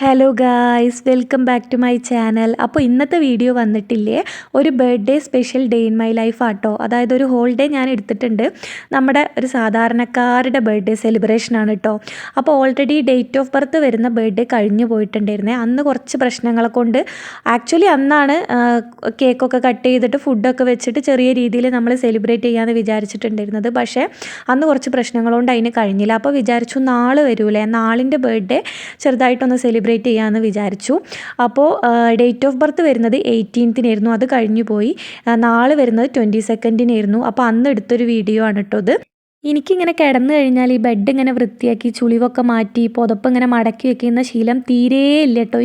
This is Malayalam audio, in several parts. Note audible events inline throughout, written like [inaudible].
Hello guys welcome back to my channel അപ്പോൾ ഇന്നത്തെ വീഡിയോ വന്നിട്ടില്ലേ? ഒരു birthday special day in my life ആട്ടോ. അതായത് ഒരു ഹോൾ ഡേ ഞാൻ എടുത്തിട്ടുണ്ട്. നമ്മുടെ ഒരു സാധാരണക്കാരുടെ ബർത്ത്ഡേ സെലിബ്രേഷനാണ് കേട്ടോ അപ്പോൾ ഓൾറെഡി ഡേറ്റ് ഓഫ് ബർത്ത് വരുന്ന ബർത്ത്ഡേ കഴിഞ്ഞു പോയിട്ടുണ്ടായിരുന്നേ. അന്ന് കുറച്ച് പ്രശ്നങ്ങളെ കൊണ്ട് ആക്ച്വലി അന്നാണ് കേക്കൊക്കെ കട്ട് ചെയ്തിട്ട് ഫുഡൊക്കെ വെച്ചിട്ട് ചെറിയ രീതിയിൽ നമ്മൾ സെലിബ്രേറ്റ് ചെയ്യാമെന്ന് വിചാരിച്ചിട്ടുണ്ടായിരുന്നത്. പക്ഷേ അന്ന് കുറച്ച് പ്രശ്നങ്ങളുകൊണ്ട് അതിന് കഴിഞ്ഞില്ല. അപ്പോൾ വിചാരിച്ചു നാളെ വരൂലേ? നാളിന്റെ ബർത്ത്ഡേ ചെറുതായിട്ടൊന്ന് സെലിബ്രേറ്റ് ചെയ്യാമെന്ന് വിചാരിച്ചു. അപ്പോൾ ഡേറ്റ് ഓഫ് ബർത്ത് വരുന്നത് എയ്റ്റീൻത്തിനായിരുന്നു അത് കഴിഞ്ഞു പോയി. നാളെ വരുന്നത് ട്വന്റി സെക്കൻഡിനായിരുന്നു അപ്പോൾ അന്ന് എടുത്തൊരു വീഡിയോ ആണ് കേട്ടോ ഇത്. എനിക്കിങ്ങനെ കിടന്നു കഴിഞ്ഞാൽ ഈ ബെഡ് ഇങ്ങനെ വൃത്തിയാക്കി ചുളിവൊക്കെ മാറ്റി പുതപ്പ് ഇങ്ങനെ മടക്കി വെക്കുന്ന ശീലം തീരെ ഇല്ല കേട്ടോ.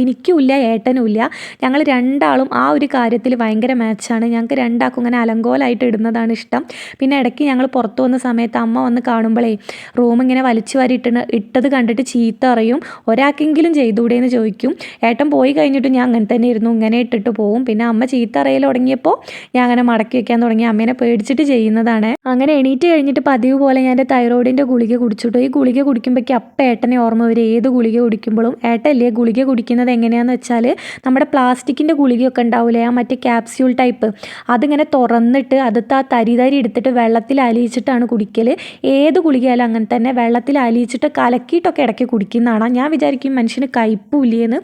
ഏട്ടനും ഇല്ല. ഞങ്ങൾ രണ്ടാളും ആ ഒരു കാര്യത്തിൽ ഭയങ്കര മാച്ചാണ് ഞങ്ങൾക്ക് രണ്ടാൾക്കും ഇങ്ങനെ അലങ്കോലായിട്ട് ഇടുന്നതാണ് ഇഷ്ടം. പിന്നെ ഇടയ്ക്ക് ഞങ്ങൾ പുറത്തു വന്ന സമയത്ത് അമ്മ വന്ന് കാണുമ്പോഴേ റൂം ഇങ്ങനെ വലിച്ചു വാരി ഇട്ട ഇട്ടത് കണ്ടിട്ട് ചീത്ത അറിയും ഒരാൾക്കെങ്കിലും ചെയ്തുകൂടെ എന്ന് ചോദിക്കും. ഏട്ടൻ പോയി കഴിഞ്ഞിട്ട് ഞാൻ അങ്ങനെ തന്നെ ഇരുന്നു ഇങ്ങനെ ഇട്ടിട്ട് പോവും. പിന്നെ അമ്മ ചീത്ത അറിയൽ തുടങ്ങിയപ്പോൾ ഞാൻ അങ്ങനെ മടക്കി വെക്കാൻ തുടങ്ങി. അമ്മേനെ പേടിച്ചിട്ട് ചെയ്യുന്നതാണ്. അങ്ങനെ എണീറ്റ് കഴിഞ്ഞിട്ട് പതിവ് ഞാൻ എന്റെ തൈറോയിഡിന്റെ ഗുളിക കുടിച്ചിട്ടു. ഈ ഗുളിക കുടിക്കുമ്പോഴേക്ക് അപ്പം ഏട്ടനെ ഓർമ്മ വരും. ഏത് ഗുളിക കുടിക്കുമ്പോഴും ഏട്ടല്ലേ ഗുളിക കുടിക്കുന്നത് എങ്ങനെയാണെന്ന് വെച്ചാൽ നമ്മുടെ പ്ലാസ്റ്റിക്കിന്റെ ഗുളികയൊക്കെ ഉണ്ടാവില്ലേ ആ മറ്റേ ക്യാപ്സ്യൂൾ ടൈപ്പ്. അതിങ്ങനെ തുറന്നിട്ട് അതത്തെ ആ തരി തരി എടുത്തിട്ട് വെള്ളത്തിൽ അലിയിച്ചിട്ടാണ് കുടിക്കൽ ഏത് ഗുളികയാലും അങ്ങനെ തന്നെ വെള്ളത്തിൽ അലിയിച്ചിട്ട് കലക്കിയിട്ടൊക്കെ ഇടയ്ക്ക് കുടിക്കുന്നതാണ്. ഞാൻ വിചാരിക്കും മനുഷ്യന് കയ്പില്ലേന്ന്.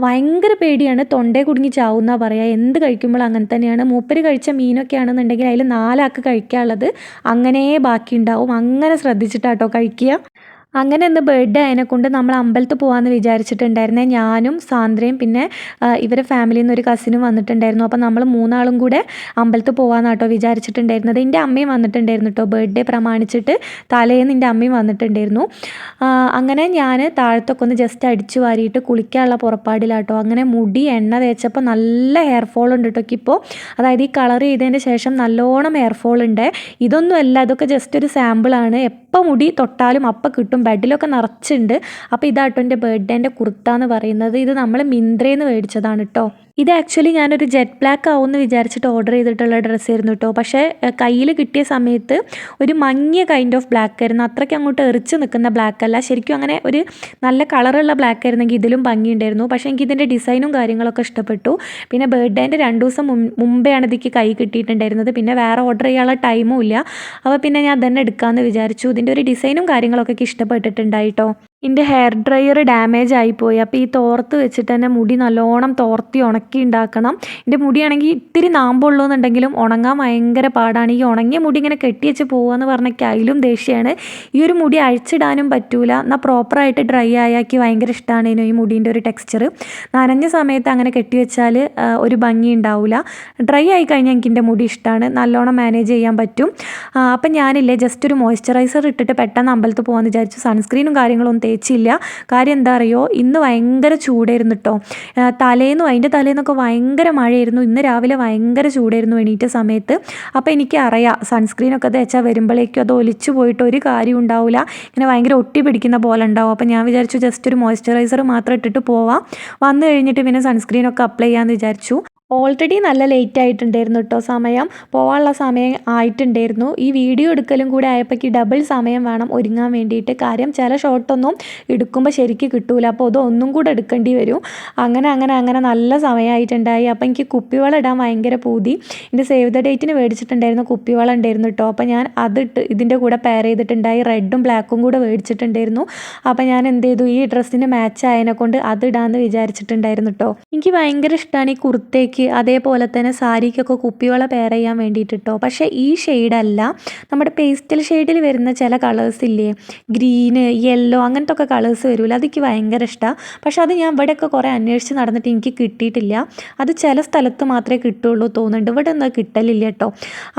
ഭയങ്കര പേടിയാണ്. തൊണ്ടേ കുടുങ്ങി ചാവുന്ന പറയുക എന്ത് കഴിക്കുമ്പോൾ അങ്ങനെ തന്നെയാണ്. മൂപ്പര് കഴിച്ച മീനൊക്കെ ആണെന്നുണ്ടെങ്കിൽ അതിൽ നാലാക്ക് കഴിക്കാനുള്ളത്. അങ്ങനെ ബാക്കി ഉണ്ടാവും അങ്ങനെ ശ്രദ്ധിച്ചിട്ടാട്ടോ കഴിക്കുക. അങ്ങനെ ഇന്ന് ആയതിനെ കൊണ്ട് നമ്മൾ അമ്പലത്തിൽ പോകാമെന്ന് വിചാരിച്ചിട്ടുണ്ടായിരുന്നേ. ഞാനും സാന്ദ്രയും പിന്നെ ഇവരെ ഫാമിലിയിൽ നിന്ന് ഒരു കസിനും വന്നിട്ടുണ്ടായിരുന്നു. അപ്പോൾ നമ്മൾ മൂന്നാളും കൂടെ അമ്പലത്തിൽ പോകാമെന്നാട്ടോ വിചാരിച്ചിട്ടുണ്ടായിരുന്നത്. എന്റെ അമ്മയും വന്നിട്ടുണ്ടായിരുന്നു കേട്ടോ ബർത്ത്ഡേ പ്രമാണിച്ചിട്ട് തലേന്ന് എന്റെ അമ്മയും വന്നിട്ടുണ്ടായിരുന്നു. അങ്ങനെ ഞാൻ താഴത്തൊക്കെ ഒന്ന് ജസ്റ്റ് അടിച്ചു വാരിയിട്ട് കുളിക്കാനുള്ള പുറപ്പാടിലാട്ടോ. അങ്ങനെ മുടി എണ്ണ തേച്ചപ്പോൾ നല്ല ഹെയർ ഫോൾ ഉണ്ട് കേട്ടോ ഇപ്പോൾ അതായത് ഈ കളർ ചെയ്തതിന് ശേഷം നല്ലോണം ഹെയർ ഫോൾ ഉണ്ട്. ഇതൊന്നും അല്ല ഇതൊക്കെ ജസ്റ്റ് ഒരു സാമ്പിളാണ് എപ്പോൾ മുടി തൊട്ടാലും അപ്പം കിട്ടും. ബെഡിലൊക്കെ നിറച്ചുണ്ട്. അപ്പോൾ ഇതാട്ടോ എന്റെ ബർത്ത്ഡേന്റെ കുർത്ത എന്ന് പറയുന്നത്. ഇത് നമ്മൾ മിന്ത്രയിൽ നിന്ന് മേടിച്ചതാണ് കേട്ടോ ഇത് ആക്ച്വലി ഞാനൊരു ജെറ്റ് ബ്ലാക്ക് ആവുമെന്ന് വിചാരിച്ചിട്ട് ഓർഡർ ചെയ്തിട്ടുള്ള ഡ്രസ്സ് ആയിരുന്നു കേട്ടോ പക്ഷേ കയ്യിൽ കിട്ടിയ സമയത്ത് ഒരു മങ്ങിയ കൈൻഡ് ഓഫ് ബ്ലാക്ക് ആയിരുന്നു. അത്രയ്ക്ക് അങ്ങോട്ട് എറിച്ച് നിൽക്കുന്ന ബ്ലാക്ക് അല്ല. ശരിക്കും അങ്ങനെ ഒരു നല്ല കളറുള്ള ബ്ലാക്ക് ആയിരുന്നെങ്കിൽ ഇതിലും ഭംഗിയുണ്ടായിരുന്നു. പക്ഷേ എനിക്ക് ഇതിന്റെ ഡിസൈനും കാര്യങ്ങളൊക്കെ ഇഷ്ടപ്പെട്ടു. പിന്നെ ബർത്ത്ഡേന്റെ രണ്ട് ദിവസം മുമ്പെയാണ് ഇതിക്ക് കൈ കിട്ടിയിട്ടുണ്ടായിരുന്നത്. പിന്നെ വേറെ ഓർഡർ ചെയ്യാനുള്ള ടൈമും ഇല്ല. അപ്പോൾ പിന്നെ ഞാൻ തന്നെ എടുക്കാമെന്ന് വിചാരിച്ചു. ഇതിന്റെ ഒരു ഡിസൈനും കാര്യങ്ങളൊക്കെ ഇഷ്ടപ്പെട്ടിട്ടുണ്ടായിട്ടോ എന്റെ ഹെയർ ഡ്രയർ ഡാമേജ് ആയിപ്പോയി. അപ്പോൾ ഈ തോർത്ത് വെച്ചിട്ട് തന്നെ മുടി നല്ലോണം തോർത്തി ഉണക്കി ഉണ്ടാക്കണം. എന്റെ മുടിയാണെങ്കിൽ ഇത്തിരി നാമ്പുള്ളൂ എന്നുണ്ടെങ്കിലും ഉണങ്ങാൻ ഭയങ്കര പാടാണ്. ഈ ഉണങ്ങിയ മുടി ഇങ്ങനെ കെട്ടിവെച്ച് പോകുകയെന്ന് പറഞ്ഞാൽ അതിലും ദേഷ്യമാണ്. ഈ ഒരു മുടി അഴിച്ചിടാനും പറ്റൂല. എന്നാൽ പ്രോപ്പറായിട്ട് ഡ്രൈ ആയാക്കി ഭയങ്കര ഇഷ്ടമാണ് ഈ മുടീന്റെ ഒരു ടെക്സ്ചർ നനഞ്ഞ സമയത്ത് അങ്ങനെ കെട്ടിവെച്ചാൽ ഒരു ഭംഗി ഉണ്ടാവില്ല ഡ്രൈ ആയി കഴിഞ്ഞാൽ എനിക്ക് എന്റെ മുടി ഇഷ്ടമാണ്. നല്ലോണം മാനേജ് ചെയ്യാൻ പറ്റും. അപ്പം ഞാനില്ലേ ജസ്റ്റ് ഒരു മോയ്സ്ചറൈസർ ഇട്ടിട്ട് പെട്ടെന്ന് അമ്പലത്തിൽ പോകാമെന്ന് വിചാരിച്ചു. സൺസ്ക്രീനും കാര്യങ്ങളൊന്നും തേച്ചില്ല കാര്യം എന്താ അറിയോ? ഇന്ന് ഭയങ്കര ചൂടായിരുന്നു കേട്ടോ തലേന്നും അതിന്റെ തലേന്നൊക്കെ ഭയങ്കര മഴയായിരുന്നു. ഇന്ന് രാവിലെ ഭയങ്കര ചൂടായിരുന്നു എണീറ്റ സമയത്ത്. അപ്പോൾ എനിക്ക് അറിയാം സൺസ്ക്രീനൊക്കെ തേച്ചാൽ വരുമ്പോഴേക്കും അത് ഒലിച്ചു പോയിട്ട് ഒരു കാര്യം ഉണ്ടാവില്ല ഇങ്ങനെ ഭയങ്കര ഒട്ടി പിടിക്കുന്ന പോലെ ഉണ്ടാവും. അപ്പോൾ ഞാൻ വിചാരിച്ചു ജസ്റ്റ് ഒരു മോയ്സ്ചറൈസർ മാത്രം ഇട്ടിട്ട് പോവാം. വന്നു കഴിഞ്ഞിട്ട് പിന്നെ സൺസ്ക്രീനൊക്കെ അപ്ലൈ ചെയ്യാമെന്ന് വിചാരിച്ചു. ഓൾറെഡി നല്ല ലേറ്റ് ആയിട്ടുണ്ടായിരുന്നു കേട്ടോ സമയം. പോകാനുള്ള സമയം ആയിട്ടുണ്ടായിരുന്നു. ഈ വീഡിയോ എടുക്കലും കൂടെ ആയപ്പോഴേക്ക് ഡബിൾ സമയം വേണം ഒരുങ്ങാൻ വേണ്ടിയിട്ട്. കാര്യം ചില ഷോട്ടൊന്നും എടുക്കുമ്പോൾ ശരിക്ക് കിട്ടൂല. അപ്പോൾ അതൊന്നും കൂടെ എടുക്കേണ്ടി വരും. അങ്ങനെ അങ്ങനെ അങ്ങനെ നല്ല സമയമായിട്ടുണ്ടായി അപ്പോൾ എനിക്ക് കുപ്പിവെള്ളം ഇടാൻ ഭയങ്കര പൂതി. എന്റെ സേവ് ദ ഡേറ്റിന് മേടിച്ചിട്ടുണ്ടായിരുന്നു കുപ്പിവെള്ളം ഉണ്ടായിരുന്നു കേട്ടോ അപ്പോൾ ഞാൻ അതിട്ട് ഇതിന്റെ കൂടെ പെയർ ചെയ്തിട്ടുണ്ടായി. റെഡും ബ്ലാക്കും കൂടെ മേടിച്ചിട്ടുണ്ടായിരുന്നു. അപ്പോൾ ഞാൻ എന്ത് ചെയ്തു? ഈ ഡ്രസ്സിന് മാച്ച് ആയതിനെ കൊണ്ട് അതിടാമെന്ന് വിചാരിച്ചിട്ടുണ്ടായിരുന്നു കേട്ടോ എനിക്ക് ഭയങ്കര ഇഷ്ടമാണ് ഈ കുർത്തയ്ക്ക് അതേപോലെ തന്നെ സാരിക്കൊക്കെ കുപ്പിവള പെയർ ചെയ്യാൻ വേണ്ടിയിട്ട് പക്ഷേ ഈ ഷെയ്ഡല്ല നമ്മുടെ പേസ്റ്റൽ ഷെയ്ഡിൽ വരുന്ന ചില കളേഴ്സ് ഇല്ലേ? ഗ്രീന് യെല്ലോ അങ്ങനത്തെ ഒക്കെ കളേഴ്സ് വരുമല്ലോ. അതെനിക്ക് ഭയങ്കര ഇഷ്ടമാണ് പക്ഷേ അത് ഞാൻ ഇവിടെയൊക്കെ കുറേ അന്വേഷിച്ച് നടന്നിട്ട് എനിക്ക് കിട്ടിയിട്ടില്ല. അത് ചില സ്ഥലത്ത് മാത്രമേ കിട്ടുള്ളൂ തോന്നുന്നുണ്ട്. ഇവിടെ ഒന്നും കിട്ടലില്ല കേട്ടോ.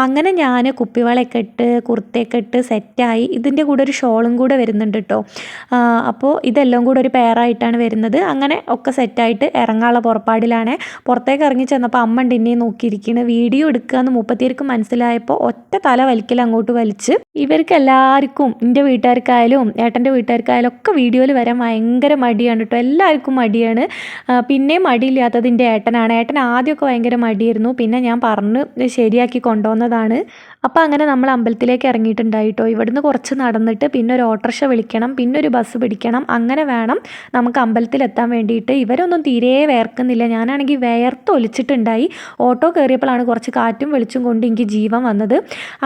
അങ്ങനെ ഞാൻ കുപ്പിവളയൊക്കെ ഇട്ട് കുർത്തയൊക്കെ ഇട്ട് സെറ്റായി ഇതിന്റെ കൂടെ ഒരു ഷോളും കൂടെ വരുന്നുണ്ട് കേട്ടോ. അപ്പോൾ ഇതെല്ലാം കൂടെ ഒരു പെയറായിട്ടാണ് വരുന്നത്. അങ്ങനെ ഒക്കെ സെറ്റായിട്ട് ഇറങ്ങാനുള്ള പുറപ്പാടിലാണ്. പുറത്തേക്ക് ഇറങ്ങി ചെന്നപ്പോൾ അമ്മ ഉണ്ട് എന്നെ നോക്കിയിരിക്കുന്നത് വീഡിയോ എടുക്കുക എന്ന് മുപ്പത്തിയേർക്ക് മനസ്സിലായപ്പോൾ ഒറ്റ തല വലിക്കൽ അങ്ങോട്ട് വലിച്ച് ഇവർക്ക് എല്ലാവർക്കും എന്റെ വീട്ടുകാർക്കായാലും ഏട്ടന്റെ വീട്ടുകാർക്കായാലും ഒക്കെ വീഡിയോയിൽ വരാൻ ഭയങ്കര മടിയാണ് കേട്ടോ. എല്ലാവർക്കും മടിയാണ്. പിന്നെ മടിയില്ലാത്തത് എന്റെ ഏട്ടനാണ്. ഏട്ടൻ ആദ്യമൊക്കെ ഭയങ്കര മടിയായിരുന്നു. പിന്നെ ഞാൻ പറഞ്ഞ് ശരിയാക്കി കൊണ്ടുവന്നതാണ്. അപ്പോൾ അങ്ങനെ നമ്മൾ അമ്പലത്തിലേക്ക് ഇറങ്ങിയിട്ടുണ്ടായിട്ടോ. ഇവിടുന്ന് കുറച്ച് നടന്നിട്ട് പിന്നെ ഒരു ഓട്ടോറിക്ഷ വിളിക്കണം പിന്നെ ഒരു ബസ് പിടിക്കണം അങ്ങനെ വേണം നമുക്ക് അമ്പലത്തിലെത്താൻ വേണ്ടിയിട്ട്. ഇവരൊന്നും തീരെ വേർക്കുന്നില്ല. ഞാനാണെങ്കിൽ വേർത്തൊലിച്ചിട്ടുണ്ടായി ഓട്ടോ കയറിയപ്പോഴാണ് കുറച്ച് കാറ്റും വെളിച്ചും കൊണ്ട് എനിക്ക് ജീവൻ വന്നത്.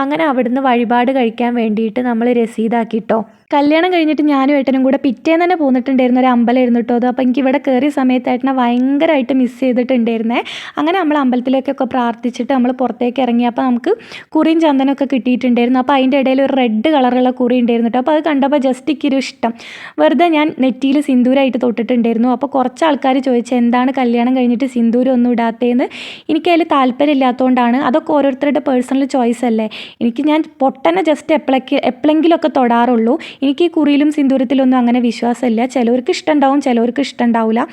അങ്ങനെ അവിടുന്ന് വഴിപാട് കഴിക്കാൻ വേണ്ടിയിട്ട് നമ്മൾ രസീതാക്കിട്ടോ. കല്യാണം കഴിഞ്ഞിട്ട് ഞാനും ഏട്ടനും കൂടെ പിറ്റേന്ന് തന്നെ പോന്നിട്ടുണ്ടായിരുന്ന ഒരു അമ്പലമായിരുന്നു കേട്ടോ അത്. അപ്പോൾ എനിക്ക് ഇവിടെ കയറിയ സമയത്ത് ഏട്ടനെ ഭയങ്കരമായിട്ട് മിസ് ചെയ്തിട്ടുണ്ടായിരുന്നേ. അങ്ങനെ നമ്മൾ അമ്പലത്തിലേക്കൊക്കെ പ്രാർത്ഥിച്ചിട്ട് നമ്മൾ പുറത്തേക്ക് ഇറങ്ങി. അപ്പോൾ നമുക്ക് കുറിയും ചന്ദനമൊക്കെ കിട്ടിയിട്ടുണ്ടായിരുന്നു. അപ്പോൾ അതിന്റെ ഇടയിൽ ഒരു റെഡ് കളറുള്ള കുറി ഉണ്ടായിരുന്നു കേട്ടോ. അപ്പോൾ അത് കണ്ടപ്പോൾ ജസ്റ്റ് എനിക്കൊരു ഇഷ്ടം. വെറുതെ ഞാൻ നെറ്റിയിൽ സിന്ദൂരായിട്ട് തൊട്ടിട്ടുണ്ടായിരുന്നു. അപ്പോൾ കുറച്ച് ആൾക്കാർ ചോദിച്ചു എന്താണ് കല്യാണം കഴിഞ്ഞിട്ട് സിന്ദൂരം ഒന്നും ഇടാത്തതെന്ന് എനിക്കതിൽ താല്പര്യമില്ലാത്തതുകൊണ്ടാണ് അതൊക്കെ ഓരോരുത്തരുടെ പേഴ്സണൽ ചോയ്സ് അല്ലേ? എനിക്ക് ഞാൻ പൊട്ടനെ ജസ്റ്റ് എപ്പോഴൊക്കെ എപ്പോഴെങ്കിലുമൊക്കെ തൊടാറുള്ളൂ. എനിക്ക് ഈ കുറിയിലും സിന്ദൂരത്തിലൊന്നും അങ്ങനെ വിശ്വാസമില്ല. ചിലവർക്ക് ഇഷ്ടമുണ്ടാവും ചിലവർക്ക് ഇഷ്ടമുണ്ടാവില്ല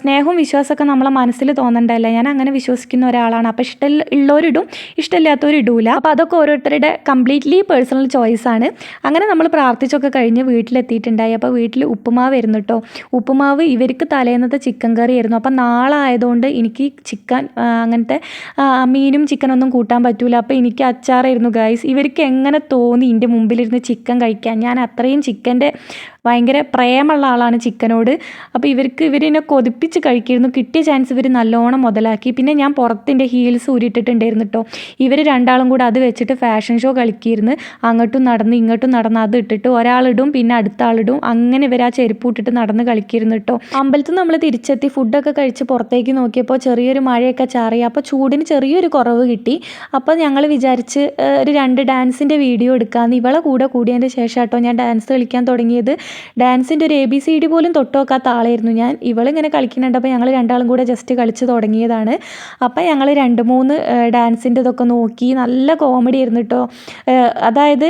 സ്നേഹവും വിശ്വാസമൊക്കെ നമ്മളെ മനസ്സിൽ തോന്നണ്ടല്ലേ? ഞാൻ അങ്ങനെ വിശ്വസിക്കുന്ന ഒരാളാണ്. അപ്പോൾ ഇഷ്ടം ഉള്ളവരിടും ഇഷ്ടമില്ലാത്തവരിടൂല. അപ്പോൾ അതൊക്കെ ഓരോരുത്തരുടെ കംപ്ലീറ്റ്ലി പേഴ്സണൽ ചോയ്സ് ആണ്. അങ്ങനെ നമ്മൾ പ്രാർത്ഥിച്ചൊക്കെ കഴിഞ്ഞ് വീട്ടിലെത്തിയിട്ടുണ്ടായി. അപ്പോൾ വീട്ടിൽ ഉപ്പുമാവ് ആയിരുന്നു കേട്ടോ ഉപ്പുമാവ് ഇവർക്ക് തലേന്നത്തെ ചിക്കൻ കറി ആയിരുന്നു. അപ്പോൾ നാളെ ആയതുകൊണ്ട് എനിക്ക് ചിക്കൻ അങ്ങനത്തെ മീനും ചിക്കനൊന്നും കൂട്ടാൻ പറ്റൂല. അപ്പോൾ എനിക്ക് അച്ചാറായിരുന്നു ഗൈസ് ഇവർക്ക് എങ്ങനെ തോന്നി എന്റെ മുമ്പിലിരുന്ന് ചിക്കൻ കഴിക്കാൻ? ഞാൻ അത്രയും ചിക്കന്റെ ഭയങ്കര പ്രേമുള്ള ആളാണ് ചിക്കനോട് അപ്പോൾ ഇവർക്ക് ഇവരെന്നെ കൊതിപ്പിച്ച് കഴിക്കിയിരുന്നു. കിട്ടിയ ചാൻസ് ഇവർ നല്ലോണം മുതലാക്കി. പിന്നെ ഞാൻ പുറത്തിന്റെ ഹീൽസ് ഊരിയിട്ടിട്ടുണ്ടായിരുന്നു കേട്ടോ ഇവർ രണ്ടാളും കൂടെ അത് വെച്ചിട്ട് ഫാഷൻ ഷോ കളിക്കിയിരുന്ന് അങ്ങോട്ടും നടന്ന് ഇങ്ങോട്ടും നടന്ന് അത് ഇട്ടിട്ട് ഒരാളിടും പിന്നെ അടുത്ത ആളിടും അങ്ങനെ ഇവർ ആ ചെരുപ്പ് ഇട്ടിട്ട് നടന്ന് കളിക്കിയിരുന്നു കേട്ടോ അമ്പലത്തിൽ നമ്മൾ തിരിച്ചെത്തി ഫുഡൊക്കെ കഴിച്ച് പുറത്തേക്ക് നോക്കിയപ്പോൾ ചെറിയൊരു മഴയൊക്കെ ചാറി അപ്പോൾ ചൂടിന് ചെറിയൊരു കുറവ് കിട്ടി. അപ്പോൾ ഞങ്ങൾ വിചാരിച്ച് ഒരു രണ്ട് ഡാൻസിന്റെ വീഡിയോ എടുക്കാമെന്ന് ഇവളെ കൂടെ കൂടിയതിന്റെ ശേഷം കേട്ടോ ഞാൻ ഡാൻസ് കളിക്കാൻ തുടങ്ങിയത്. ഡാൻസിന്റെ ഒരു എ ബി സി ഡി പോലും തൊട്ട് നോക്കാത്ത ആളായിരുന്നു ഞാൻ. ഇവളിങ്ങനെ കളിക്കുന്നുണ്ടപ്പോൾ ഞങ്ങൾ രണ്ടാളും കൂടെ ജസ്റ്റ് കളിച്ച് തുടങ്ങിയതാണ്. അപ്പോൾ ഞങ്ങൾ രണ്ട് മൂന്ന് ഡാൻസിന്റെ ഇതൊക്കെ നോക്കി നല്ല കോമഡി ആയിരുന്നു കേട്ടോ അതായത്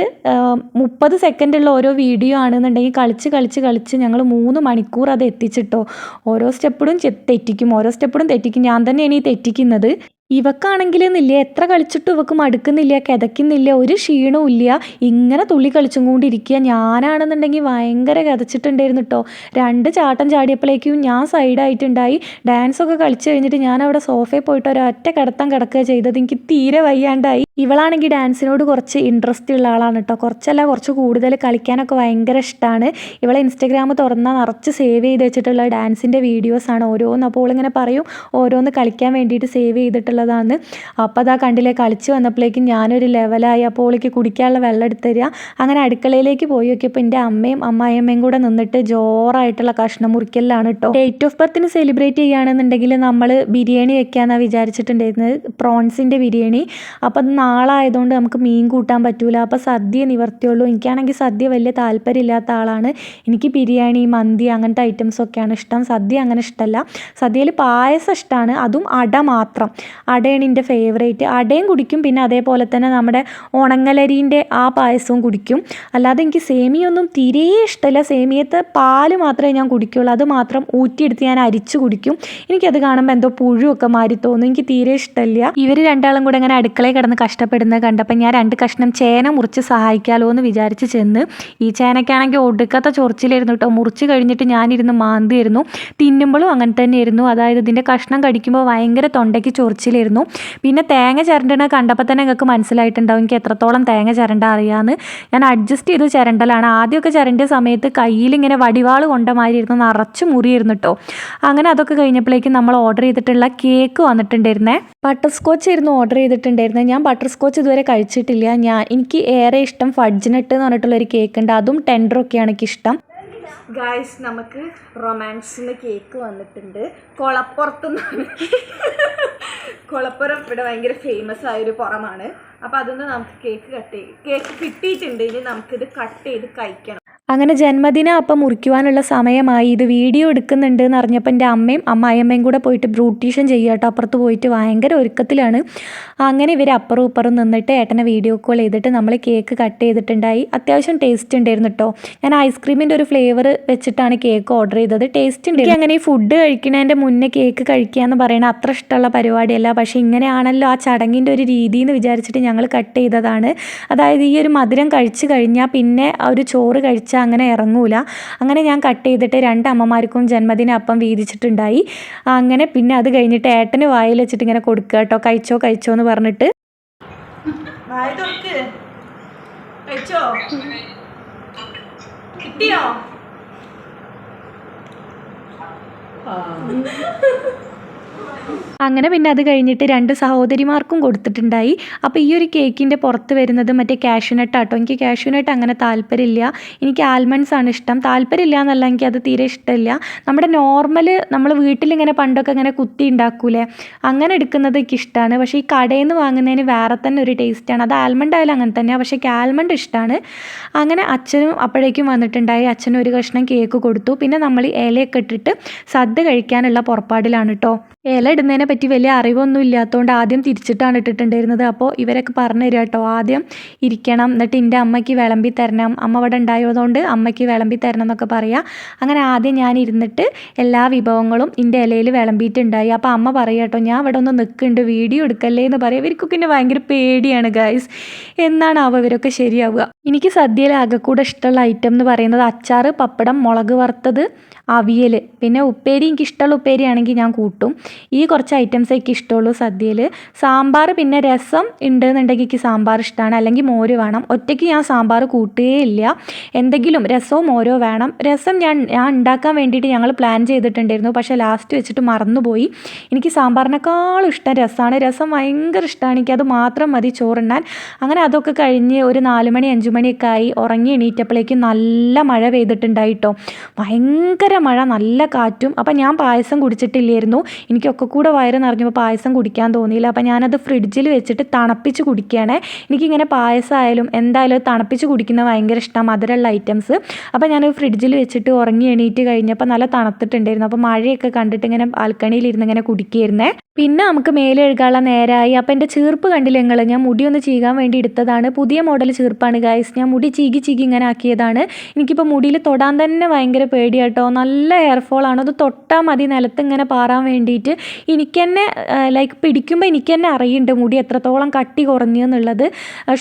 മുപ്പത് സെക്കൻഡുള്ള ഓരോ വീഡിയോ ആണെന്നുണ്ടെങ്കിൽ കളിച്ച് കളിച്ച് കളിച്ച് ഞങ്ങൾ മൂന്ന് മണിക്കൂർ അത് എത്തിച്ചിട്ടോ. ഓരോ സ്റ്റെപ്പിടും തെറ്റിക്കും ഓരോ സ്റ്റെപ്പിടും തെറ്റിക്കും. ഞാൻ തന്നെയാണ് ഈ തെറ്റിക്കുന്നത്. ഇവക്കാണെങ്കിൽ നില്ല എത്ര കളിച്ചിട്ടും ഇവക്ക് മടുക്കുന്നില്ല കിതയ്ക്കുന്നില്ല ഒരു ക്ഷീണവും ഇല്ല ഇങ്ങനെ തുള്ളി കളിച്ചും കൊണ്ടിരിക്കുക ഞാനാണെന്നുണ്ടെങ്കിൽ ഭയങ്കര കിതച്ചിട്ടുണ്ടായിരുന്നു കേട്ടോ രണ്ട് ചാട്ടം ചാടിയപ്പോഴേക്കും ഞാൻ സൈഡായിട്ടുണ്ടായി. ഡാൻസൊക്കെ കളിച്ച് കഴിഞ്ഞിട്ട് ഞാൻ അവിടെ സോഫയിൽ പോയിട്ട് ഒരൊറ്റ കിടത്തം കിടക്കുക ചെയ്തത് എനിക്ക് തീരെ വയ്യാണ്ടായി. ഇവളാണെങ്കിൽ ഡാൻസിനോട് കുറച്ച് ഇൻട്രസ്റ്റ് ഉള്ള ആളാണ് കേട്ടോ കുറച്ചല്ല കുറച്ച് കൂടുതൽ കളിക്കാനൊക്കെ ഭയങ്കര ഇഷ്ടമാണ് ഇവളെ ഇൻസ്റ്റഗ്രാം തുറന്നാൽ നിറച്ച് സേവ് ചെയ്ത് വെച്ചിട്ടുള്ള ഡാൻസിന്റെ വീഡിയോസാണ് ഓരോന്ന് അപ്പോൾ ഇങ്ങനെ പറയും. ഓരോന്ന് കളിക്കാൻ വേണ്ടിയിട്ട് സേവ് ചെയ്തിട്ടുള്ളതാണ് അപ്പോൾ അതാ കണ്ടില്ലേ കളിച്ച് വന്നപ്പോഴേക്കും ഞാനൊരു ലെവലായി അപ്പോൾ ഓളിക്ക് കുടിക്കാനുള്ള വെള്ളം എടുത്ത് തരിക. അങ്ങനെ അടുക്കളയിലേക്ക് പോയി നോക്കിയപ്പോൾ എന്റെ അമ്മയും അമ്മായിയമ്മയും കൂടെ നിന്നിട്ട് ജോറായിട്ടുള്ള കഷ്ണം മുറിക്കലാണ് കേട്ടോ ഡേറ്റ് ഓഫ് ബർത്തിന് സെലിബ്രേറ്റ് ചെയ്യുകയാണെന്നുണ്ടെങ്കിൽ നമ്മൾ ബിരിയാണി വെക്കാമെന്നാണ് വിചാരിച്ചിട്ടുണ്ടായിരുന്നത്. പ്രോൺസിന്റെ ബിരിയാണി. അപ്പം നാളായതുകൊണ്ട് നമുക്ക് മീൻ കൂട്ടാൻ പറ്റൂല. അപ്പോൾ സദ്യ നിവർത്തിയുള്ളൂ. എനിക്കാണെങ്കിൽ സദ്യ വലിയ താല്പര്യമില്ലാത്ത ആളാണ്. എനിക്ക് ബിരിയാണി മന്തി അങ്ങനത്തെ ഐറ്റംസ് ഒക്കെയാണ് ഇഷ്ടം. സദ്യ അങ്ങനെ ഇഷ്ടമല്ല സദ്യയിൽ പായസം ഇഷ്ടമാണ് അതും അട മാത്രം. അടയാണ് എന്റെ ഫേവറേറ്റ് അടയും കുടിക്കും പിന്നെ അതേപോലെ തന്നെ നമ്മുടെ ഉണങ്ങലരീന്റെ ആ പായസവും കുടിക്കും. അല്ലാതെ എനിക്ക് സേമിയൊന്നും തീരെ ഇഷ്ടമല്ല സേമിയത്തെ പാൽ മാത്രമേ ഞാൻ കുടിക്കുള്ളൂ. അത് മാത്രം ഊറ്റിയെടുത്ത് ഞാൻ അരിച്ചു കുടിക്കും. എനിക്കത് കാണുമ്പോൾ എന്തോ പുഴുവൊക്കെ മാറി തോന്നും. എനിക്ക് തീരെ ഇഷ്ടമില്ല ഇവർ രണ്ടാളും കൂടെ അങ്ങനെ അടുക്കളയിൽ കിടന്ന് കഷ്ടപ്പെടുന്നത് കണ്ടപ്പോൾ ഞാൻ രണ്ട് കഷ്ണം ചേന മുറിച്ച് സഹായിക്കാമല്ലോ എന്ന് വിചാരിച്ച് ചെന്ന് ഈ ചേനയ്ക്കാണെങ്കിൽ ഒടുക്കത്തെ ചൊറിച്ചിലായിരുന്നു കേട്ടോ. മുറിച്ച് കഴിഞ്ഞിട്ട് ഞാനിരുന്ന് മാന്തിയിരുന്നു. തിന്നുമ്പോഴും അങ്ങനെ തന്നെയായിരുന്നു. അതായത് ഇതിന്റെ കഷ്ണം കടിക്കുമ്പോൾ ഭയങ്കര തൊണ്ടയ്ക്ക് ചൊറിച്ചിലായിരുന്നു പിന്നെ തേങ്ങ ചിരണ്ടണ കണ്ടപ്പോൾ തന്നെ നിങ്ങൾക്ക് മനസ്സിലായിട്ടുണ്ടാവും എനിക്ക് എത്രത്തോളം തേങ്ങ ചിരണ്ട അറിയാമെന്ന് ഞാൻ അഡ്ജസ്റ്റ് ചെയ്ത് ചിരണ്ടലാണ്. ആദ്യമൊക്കെ ചിരണ്ടിയ സമയത്ത് കയ്യിൽ ഇങ്ങനെ വടിവാൾ കൊണ്ട ഇരുന്ന് നിറച്ച് മുറിയിരുന്നു കേട്ടോ. അങ്ങനെ അതൊക്കെ കഴിഞ്ഞപ്പോഴേക്കും നമ്മൾ ഓർഡർ ചെയ്തിട്ടുള്ള കേക്ക് വന്നിട്ടുണ്ടായിരുന്നേ. ബട്ടർ സ്കോച്ച് ആയിരുന്നു ഓർഡർ ചെയ്തിട്ടുണ്ടായിരുന്നത് ഞാൻ ബട്ടർ സ്കോച്ച് ഇതുവരെ കഴിച്ചിട്ടില്ല. ഞാൻ എനിക്ക് ഏറെ ഇഷ്ടം ഫഡ്ജിനട്ട് എന്ന് പറഞ്ഞിട്ടുള്ള ഒരു കേക്ക് ഉണ്ട്. അതും ടെൻഡറൊക്കെയാണ് എനിക്ക് ഇഷ്ടം. ഗായ്സ് നമുക്ക് റൊമാൻസിന് കേക്ക് വന്നിട്ടുണ്ട്. കൊളപ്പുറത്ത് കുളപ്പുറം ഇവിടെ ഭയങ്കര ഫേമസ് ആയൊരു പുറമാണ്. അപ്പോൾ അതൊന്ന് നമുക്ക് കേക്ക് കട്ട് ചെയ്ത് കേക്ക് കിട്ടിയിട്ടുണ്ട്. ഇനി നമുക്കിത് കട്ട് ചെയ്ത് കഴിക്കണം. അങ്ങനെ ജന്മദിനം അപ്പം മുറിക്കുവാനുള്ള സമയമായി. ഇത് വീഡിയോ എടുക്കുന്നുണ്ട് എന്ന് അറിഞ്ഞപ്പോൾ എന്റെ അമ്മയും അമ്മായിയമ്മയും കൂടെ പോയിട്ട് ബ്രൂട്ടീഷൻ ചെയ്യുക കേട്ടോ. അപ്പുറത്ത് പോയിട്ട് ഭയങ്കര ഒരുക്കത്തിലാണ്. അങ്ങനെ ഇവർ അപ്പുറവും ഇപ്പുറവും നിന്നിട്ട് ഏട്ടനെ വീഡിയോ കോൾ ചെയ്തിട്ട് നമ്മൾ കേക്ക് കട്ട് ചെയ്തിട്ടുണ്ടായി. അത്യാവശ്യം ടേസ്റ്റ് ഉണ്ടായിരുന്നു കേട്ടോ. ഞാൻ ഐസ്ക്രീമിന്റെ ഒരു ഫ്ലേവർ വെച്ചിട്ടാണ് കേക്ക് ഓർഡർ ചെയ്തത്. ടേസ്റ്റ് ഉണ്ട് അങ്ങനെ ഈ ഫുഡ് കഴിക്കുന്നതിന്റെ മുന്നേ കേക്ക് കഴിക്കുക എന്ന് പറയുന്നത് അത്ര ഇഷ്ടമുള്ള പരിപാടിയല്ല. പക്ഷേ ഇങ്ങനെയാണല്ലോ ആ ചടങ്ങിന്റെ ഒരു രീതി എന്ന് വിചാരിച്ചിട്ട് ഞങ്ങൾ കട്ട് ചെയ്തതാണ്. അതായത് ഈ ഒരു മധുരം കഴിച്ചു കഴിഞ്ഞാൽ പിന്നെ ഒരു ചോറ് കഴിച്ചാൽ അങ്ങനെ ഇറങ്ങൂല. അങ്ങനെ ഞാൻ കട്ട് ചെയ്തിട്ട് രണ്ട് അമ്മമാർക്കും ജന്മദിനം അപ്പം വീതിച്ചിട്ടുണ്ടായി. അങ്ങനെ പിന്നെ അത് കഴിഞ്ഞിട്ട് ഏട്ടന് വായിൽ വെച്ചിട്ട് ഇങ്ങനെ കൊടുക്കുക കേട്ടോ കഴിച്ചോ കഴിച്ചോ എന്ന് പറഞ്ഞിട്ട്. കിട്ടിയോ? [laughs] അങ്ങനെ പിന്നെ അത് കഴിഞ്ഞിട്ട് രണ്ട് സഹോദരിമാർക്കും കൊടുത്തിട്ടുണ്ടായി. അപ്പോൾ ഈ ഒരു കേക്കിന്റെ പുറത്ത് വരുന്നത് മറ്റേ കാഷ്യൂനട്ട് ആട്ടോ എനിക്ക് കാഷ്യൂനട്ട് അങ്ങനെ താല്പര്യമില്ല. എനിക്ക് ആൽമണ്ട്സ് ആണ് ഇഷ്ടം. താല്പര്യമില്ല എന്നല്ല എനിക്ക് അത് തീരെ ഇഷ്ടമില്ല. നമ്മുടെ നോർമൽ നമ്മൾ വീട്ടിലിങ്ങനെ പണ്ടൊക്കെ ഇങ്ങനെ കുത്തി ഉണ്ടാക്കൂലേ? അങ്ങനെ എടുക്കുന്നത് എനിക്ക് ഇഷ്ടമാണ് പക്ഷേ ഈ കടയിൽ നിന്ന് വാങ്ങുന്നതിന് വേറെ തന്നെ ഒരു ടേസ്റ്റാണ് അത് ആൽമണ്ട് ആയാലും അങ്ങനെ തന്നെയാണ് പക്ഷേ എനിക്ക് ആൽമണ്ട് ഇഷ്ടമാണ് അങ്ങനെ അച്ഛനും അപ്പോഴേക്കും വന്നിട്ടുണ്ടായി. അച്ഛനും ഒരു കഷ്ണം കേക്ക് കൊടുത്തു. പിന്നെ നമ്മൾ ഇലയൊക്കെ ഇട്ടിട്ട് സദ്യ കഴിക്കാനുള്ള പുറപ്പാടിലാണ് കേട്ടോ ഇല ഇടുന്നതിനെ പറ്റി വലിയ അറിവൊന്നും ഇല്ലാത്തതുകൊണ്ട് ആദ്യം തിരിച്ചിട്ടാണ് ഇട്ടിട്ടുണ്ടായിരുന്നത്. അപ്പോൾ ഇവരൊക്കെ പറഞ്ഞു തരിക കേട്ടോ. ആദ്യം ഇരിക്കണം എന്നിട്ട് എന്റെ അമ്മയ്ക്ക് വിളമ്പി തരണം. അമ്മ അവിടെ ഉണ്ടായതുകൊണ്ട് അമ്മയ്ക്ക് വിളമ്പി തരണം എന്നൊക്കെ പറയാം. അങ്ങനെ ആദ്യം ഞാൻ ഇരുന്നിട്ട് എല്ലാ വിഭവങ്ങളും എന്റെ ഇലയിൽ വിളമ്പിയിട്ടുണ്ടായി. അപ്പോൾ അമ്മ പറയുക കേട്ടോ ഞാൻ ഇവിടെ ഒന്ന് നിൽക്കുന്നുണ്ട് വീഡിയോ എടുക്കല്ലേ എന്ന് പറയാം. ഇവർക്കൊക്കെ എന്നെ ഭയങ്കര പേടിയാണ് ഗൈസ് എന്നാണ് അവ ഇവരൊക്കെ ശരിയാവുക. എനിക്ക് സദ്യയിൽ ആകെക്കൂടെ കൂടെ ഇഷ്ടമുള്ള ഐറ്റം എന്ന് പറയുന്നത് അച്ചാറ് പപ്പടം മുളക് വറുത്തത് അവിയൽ പിന്നെ ഉപ്പേരി എനിക്ക് ഇഷ്ടമുള്ള ഉപ്പേരി ആണെങ്കിൽ ഞാൻ കൂട്ടും. ഈ കുറച്ച് ഐറ്റംസ് എനിക്ക് ഇഷ്ടമുള്ളൂ സദ്യയിൽ. സാമ്പാർ പിന്നെ രസം ഉണ്ടെന്നുണ്ടെങ്കിൽ എനിക്ക് സാമ്പാർ ഇഷ്ടമാണ്. അല്ലെങ്കിൽ മോര് വേണം. ഒറ്റയ്ക്ക് ഞാൻ സാമ്പാർ കൂട്ടുകയേ ഇല്ല എന്തെങ്കിലും രസവും മോരോ വേണം. രസം ഞാൻ ഞാൻ ഉണ്ടാക്കാൻ വേണ്ടിയിട്ട് ഞങ്ങൾ പ്ലാൻ ചെയ്തിട്ടുണ്ടായിരുന്നു. പക്ഷേ ലാസ്റ്റ് വെച്ചിട്ട് മറന്നുപോയി. എനിക്ക് സാമ്പാറിനേക്കാളും ഇഷ്ടം രസമാണ്. രസം ഭയങ്കര ഇഷ്ടമാണ്. അത് മാത്രം മതി ചോറുണ്ണാൻ. അങ്ങനെ അതൊക്കെ കഴിഞ്ഞ് ഒരു നാല് മണി അഞ്ച് മണിയൊക്കെ ആയി. ഉറങ്ങി എണീറ്റപ്പോഴേക്കും നല്ല മഴ പെയ്തിട്ടുണ്ടായിട്ടോ ഭയങ്കര മഴ നല്ല കാറ്റും. അപ്പം ഞാൻ പായസം കുടിച്ചിട്ടില്ലായിരുന്നു. എനിക്കൊക്കെ കൂടെ വയറ് നിറഞ്ഞപ്പോൾ പായസം കുടിക്കാൻ തോന്നിയില്ല. അപ്പം ഞാനത് ഫ്രിഡ്ജിൽ വെച്ചിട്ട് തണുപ്പിച്ച് കുടിക്കുകയാണേ എനിക്കിങ്ങനെ പായസമായാലും എന്തായാലും അത് തണുപ്പിച്ച് കുടിക്കുന്നത് ഭയങ്കര ഇഷ്ടമാണ് മധുരമുള്ള ഐറ്റംസ്. അപ്പം ഞാൻ ഫ്രിഡ്ജിൽ വെച്ചിട്ട് ഉറങ്ങി എണീറ്റ് കഴിഞ്ഞപ്പോൾ നല്ല തണുത്തിട്ടുണ്ടായിരുന്നു. അപ്പോൾ മഴയൊക്കെ കണ്ടിട്ട് ഇങ്ങനെ ബാൽക്കണിയിലിരുന്ന് ഇങ്ങനെ കുടിക്കുകയായിരുന്നേ പിന്നെ നമുക്ക് മേലെ എഴുകാനുള്ള നേരമായി അപ്പം എന്റെ ചീർപ്പ് കണ്ടില്ല നിങ്ങൾ ഞാൻ മുടി ഒന്ന് ചീകാൻ വേണ്ടി എടുത്തതാണ്. പുതിയ മോഡൽ ചീർപ്പാണ് ഗൈസ് ഞാൻ മുടി ചീകി ചീകി ഇങ്ങനെ ആക്കിയതാണ്. എനിക്കിപ്പോൾ മുടിയിൽ തൊടാൻ തന്നെ ഭയങ്കര പേടിയാട്ടോ. നല്ല ഹെയർ ഫോളാണ് അത് തൊട്ടാൽ മതി നിലത്ത് ഇങ്ങനെ പാറാൻ വേണ്ടിയിട്ട്. എനിക്ക് തന്നെ ലൈക്ക് പിടിക്കുമ്പോൾ എനിക്ക് തന്നെ അറിയുന്നുണ്ട് മുടി എത്രത്തോളം കട്ടി കുറഞ്ഞു എന്നുള്ളത്.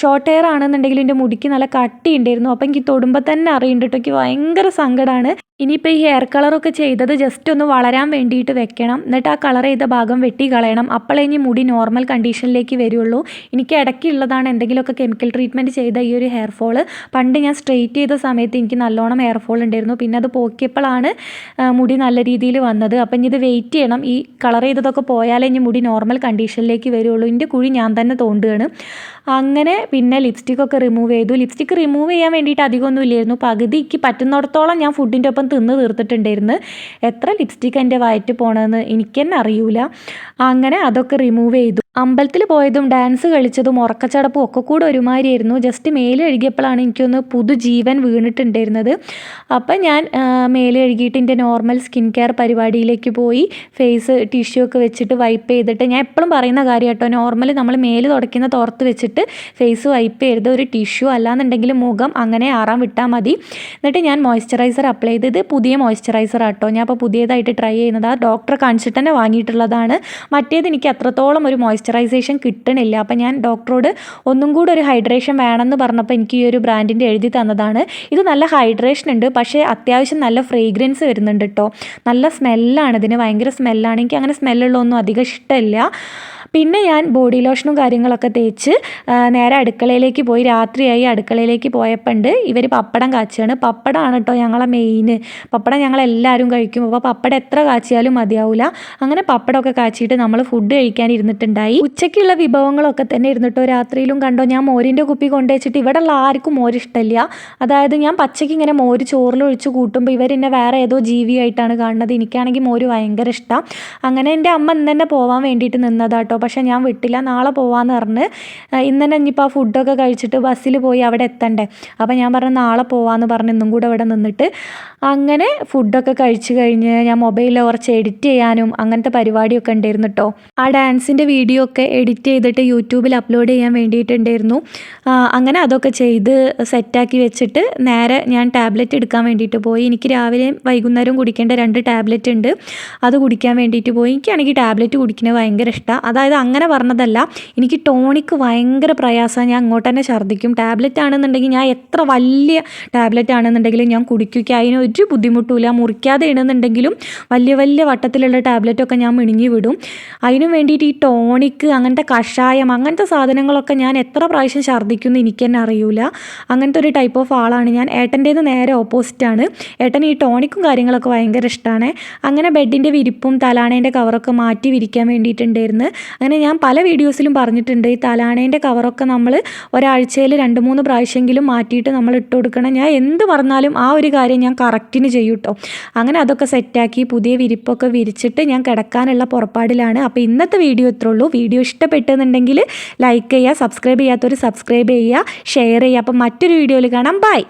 ഷോർട്ട് ഹെയർ ആണെന്നുണ്ടെങ്കിൽ എന്റെ മുടിക്ക് നല്ല കട്ടി ഉണ്ടായിരുന്നു അപ്പോൾ എനിക്ക് തൊടുമ്പോൾ തന്നെ അറിയുന്നുണ്ട് കേട്ടോ. എനിക്ക് ഭയങ്കര സങ്കടമാണ് ഇനിയിപ്പോൾ ഈ ഹെയർ കളറൊക്കെ ചെയ്തത് ജസ്റ്റ് ഒന്ന് വളരാൻ വേണ്ടിയിട്ട് വെക്കണം. എന്നിട്ട് ആ കളർ ചെയ്ത ഭാഗം വെട്ടി കളയണം അപ്പോഴേ ഇനി മുടി നോർമൽ കണ്ടീഷനിലേക്ക് വരുള്ളൂ. എനിക്ക് ഇടയ്ക്കുള്ളതാണ് എന്തെങ്കിലുമൊക്കെ കെമിക്കൽ ട്രീറ്റ്മെന്റ് ചെയ്ത ഈ ഒരു ഹെയർ പണ്ട് ഞാൻ സ്ട്രെയിറ്റ് ചെയ്ത സമയത്ത് എനിക്ക് നല്ലോണം ഹെയർ ഫോൾ ഉണ്ടായിരുന്നു. പിന്നെ അത് പോക്കിയപ്പോഴാണ് മുടി നല്ല രീതിയിൽ വന്നത്. അപ്പം ഇനി ഇത് വെയിറ്റ് ചെയ്യണം. ഈ കളർ ചെയ്തതൊക്കെ പോയാലേ ഇനി മുടി നോർമൽ കണ്ടീഷനിലേക്ക് വരുള്ളൂ. എന്റെ കുഴി ഞാൻ തന്നെ തോണ്ടുകയാണ്. അങ്ങനെ പിന്നെ ലിപ്സ്റ്റിക്കൊക്കെ റിമൂവ് ചെയ്തു. ലിപ്സ്റ്റിക്ക് റിമൂവ് ചെയ്യാൻ വേണ്ടിയിട്ട് അധികമൊന്നും ഇല്ലായിരുന്നു. പകുതിക്ക് പറ്റുന്നിടത്തോളം ഞാൻ ഫുഡിന്റെ ഒപ്പം തിന്ന് തീർത്തിട്ടുണ്ടായിരുന്നു. എത്ര ലിപ്സ്റ്റിക്ക് എന്റെ വയറ്റ് പോണതെന്ന് എനിക്ക് തന്നെ അറിയൂല. അങ്ങനെ അതൊക്കെ റിമൂവ് ചെയ്തു. അമ്പലത്തിൽ പോയതും ഡാൻസ് കളിച്ചതും ഉറക്കച്ചടപ്പും ഒക്കെ കൂടെ ഒരുമാതിരിയായിരുന്നു. ജസ്റ്റ് മേലെഴുകിയപ്പോഴാണ് എനിക്കൊന്ന് പുതുജീവൻ വീണിട്ടുണ്ടായിരുന്നത്. അപ്പം ഞാൻ മേലെഴുകിയിട്ട് എന്റെ നോർമൽ സ്കിൻ കെയർ പരിപാടിയിലേക്ക് പോയി ഫേസ് ടിഷ്യൂ ഒക്കെ വെച്ചിട്ട് വൈപ്പ് ചെയ്തിട്ട് ഞാൻ എപ്പോഴും പറയുന്ന കാര്യം കേട്ടോ നോർമൽ നമ്മൾ മേൽ തുടയ്ക്കുന്ന തോർത്ത് വെച്ചിട്ട് ഫേസ് വൈപ്പ് ചെയ്ത് ഒരു ടിഷ്യൂ അല്ലാന്നുണ്ടെങ്കിൽ മുഖം അങ്ങനെ ആറാൻ വിട്ടാൽ മതി. എന്നിട്ട് ഞാൻ മോയ്സ്ചറൈസർ അപ്ലൈ ചെയ്ത് ഇത് പുതിയ മോയ്സ്ചറൈസർ ആട്ടോ. ഞാൻ അപ്പോൾ പുതിയതായിട്ട് ട്രൈ ചെയ്യുന്നത് ആ ഡോക്ടറെ കാണിച്ചിട്ട് തന്നെ വാങ്ങിയിട്ടുള്ളതാണ്. മറ്റേത് എനിക്ക് അത്രത്തോളം ഒരു മോയ്സ്ചറൈസേഷൻ കിട്ടണില്ല. അപ്പോൾ ഞാൻ ഡോക്ടറോട് ഒന്നും കൂടെ ഒരു ഹൈഡ്രേഷൻ വേണമെന്ന് പറഞ്ഞപ്പോൾ എനിക്ക് ഈ ഒരു ബ്രാൻഡിന്റെ എഴുതി തന്നതാണ്. ഇത് നല്ല ഹൈഡ്രേഷൻ ഉണ്ട്. പക്ഷേ അത്യാവശ്യം നല്ല ഫ്രേഗ്രൻസ് വരുന്നുണ്ട് കേട്ടോ നല്ല സ്മെല്ലാണ് ഇതിന് ഭയങ്കര സ്മെല്ലാണ് എനിക്ക് അങ്ങനെ സ്മെല്ലുള്ളതൊന്നും അധികം ഇഷ്ടമില്ല. പിന്നെ ഞാൻ ബോഡി ലോഷനും കാര്യങ്ങളൊക്കെ തേച്ച് നേരെ അടുക്കളയിലേക്ക് പോയി. രാത്രിയായി അടുക്കളയിലേക്ക് പോയപ്പോണ്ട് ഇവർ പപ്പടം കാച്ചുകയാണ് പപ്പടമാണ് കേട്ടോ ഞങ്ങളെ മെയിൻ പപ്പടം ഞങ്ങൾ എല്ലാവരും കഴിക്കും. അപ്പോൾ പപ്പടം എത്ര കാച്ചിയാലും മതിയാവില്ല അങ്ങനെ പപ്പടമൊക്കെ കാച്ചിയിട്ട് നമ്മൾ ഫുഡ് കഴിക്കാൻ ഇരുന്നിട്ടുണ്ടായി. ഉച്ചയ്ക്കുള്ള വിഭവങ്ങളൊക്കെ തന്നെ ഇരുന്നിട്ടോ രാത്രിയിലും കണ്ടോ? ഞാൻ മോരിന്റെ കുപ്പി കൊണ്ടുവച്ചിട്ട് ഇവിടെ ഉള്ള ആർക്കും മോര് ഇഷ്ടമില്ല അതായത് ഞാൻ പച്ചയ്ക്ക് ഇങ്ങനെ മോര് ചോറിലൊഴിച്ച് കൂട്ടുമ്പോൾ ഇവരെന്നെ വേറെ ഏതോ ജീവിയായിട്ടാണ് കാണുന്നത്. എനിക്കാണെങ്കിൽ മോര് ഭയങ്കര ഇഷ്ടം. അങ്ങനെ എന്റെ അമ്മ ഇന്ന് തന്നെ പോവാൻ വേണ്ടിയിട്ട് നിന്നതാട്ടോ. പക്ഷേ ഞാൻ വിട്ടില്ല നാളെ പോവാന്ന് പറഞ്ഞ് ഇന്ന് തന്നെ ഇനിയിപ്പോൾ ആ ഫുഡൊക്കെ കഴിച്ചിട്ട് ബസ്സിൽ പോയി അവിടെ എത്തണ്ടേ? അപ്പോൾ ഞാൻ പറഞ്ഞു നാളെ പോവാന്ന് പറഞ്ഞ് ഇന്നും കൂടെ ഇവിടെ നിന്നിട്ട് അങ്ങനെ ഫുഡൊക്കെ കഴിച്ച് കഴിഞ്ഞ് ഞാൻ മൊബൈലിൽ കുറച്ച് എഡിറ്റ് ചെയ്യാനും അങ്ങനത്തെ പരിപാടിയൊക്കെ ഉണ്ടായിരുന്നു കേട്ടോ ആ ഡാൻസിന്റെ വീഡിയോ ഒക്കെ എഡിറ്റ് ചെയ്തിട്ട് യൂട്യൂബിൽ അപ്ലോഡ് ചെയ്യാൻ വേണ്ടിയിട്ടുണ്ടായിരുന്നു. അങ്ങനെ അതൊക്കെ ചെയ്ത് സെറ്റാക്കി വെച്ചിട്ട് നേരെ ഞാൻ ടാബ്ലറ്റ് എടുക്കാൻ വേണ്ടിയിട്ട് പോയി. എനിക്ക് രാവിലെയും വൈകുന്നേരവും കുടിക്കേണ്ട രണ്ട് ടാബ്ലറ്റ് ഉണ്ട്. അത് കുടിക്കാൻ വേണ്ടിയിട്ട് പോയി. എനിക്കാണെങ്കിൽ ടാബ്ലറ്റ് കുടിക്കുന്നത് ഭയങ്കര ഇഷ്ടമാണ് അതാ അതായത് അങ്ങനെ പറഞ്ഞതല്ല. എനിക്ക് ടോണിക്ക് ഭയങ്കര പ്രയാസമാണ്. ഞാൻ അങ്ങോട്ട് തന്നെ ഛർദ്ദിക്കും. ടാബ്ലറ്റ് ആണെന്നുണ്ടെങ്കിൽ ഞാൻ എത്ര വലിയ ടാബ്ലറ്റ് ആണെന്നുണ്ടെങ്കിലും ഞാൻ കുടിക്കുക അതിന് ഒരു ബുദ്ധിമുട്ടുമില്ല. മുറിക്കാതെ ഇണെന്നുണ്ടെങ്കിലും വലിയ വലിയ വട്ടത്തിലുള്ള ടാബ്ലറ്റൊക്കെ ഞാൻ മിണിഞ്ഞു വിടും. അതിനു വേണ്ടിയിട്ട് ഈ ടോണിക്ക് അങ്ങനത്തെ കഷായം അങ്ങനത്തെ സാധനങ്ങളൊക്കെ ഞാൻ എത്ര പ്രാവശ്യം ഛർദ്ദിക്കുമെന്ന് എനിക്ക് തന്നെ അറിയില്ല അങ്ങനത്തെ ഒരു ടൈപ്പ് ഓഫ് ആളാണ്. ഞാൻ ഏട്ടന്റേത് നേരെ ഓപ്പോസിറ്റാണ് ഏട്ടൻ ഈ ടോണിക്കും കാര്യങ്ങളൊക്കെ ഭയങ്കര ഇഷ്ടമാണ് അങ്ങനെ ബെഡിന്റെ വിരിപ്പും തലാണേന്റെ കവറൊക്കെ മാറ്റി വിരിക്കാൻ വേണ്ടിയിട്ടുണ്ടായിരുന്നു. അങ്ങനെ ഞാൻ പല വീഡിയോസിലും പറഞ്ഞിട്ടുണ്ട് ഈ തലാണേന്റെ കവറൊക്കെ നമ്മൾ ഒരാഴ്ചയിൽ രണ്ട് മൂന്ന് പ്രാവശ്യമെങ്കിലും മാറ്റിയിട്ട് നമ്മൾ ഇട്ട് കൊടുക്കണം. ഞാൻ എന്ത് പറഞ്ഞാലും ആ ഒരു കാര്യം ഞാൻ കറക്റ്റിന് ചെയ്യും കേട്ടോ അങ്ങനെ അതൊക്കെ സെറ്റാക്കി പുതിയ വിരിപ്പൊക്കെ വിരിച്ചിട്ട് ഞാൻ കിടക്കാനുള്ള പുറപ്പാടിലാണ്. അപ്പോൾ ഇന്നത്തെ വീഡിയോ ഇത്രേ ഉള്ളൂ. വീഡിയോ ഇഷ്ടപ്പെട്ടെന്നുണ്ടെങ്കിൽ ലൈക്ക് ചെയ്യുക സബ്സ്ക്രൈബ് ചെയ്യാത്തവർ സബ്സ്ക്രൈബ് ചെയ്യുക ഷെയർ ചെയ്യുക. അപ്പം മറ്റൊരു വീഡിയോയിൽ കാണാം. ബൈ!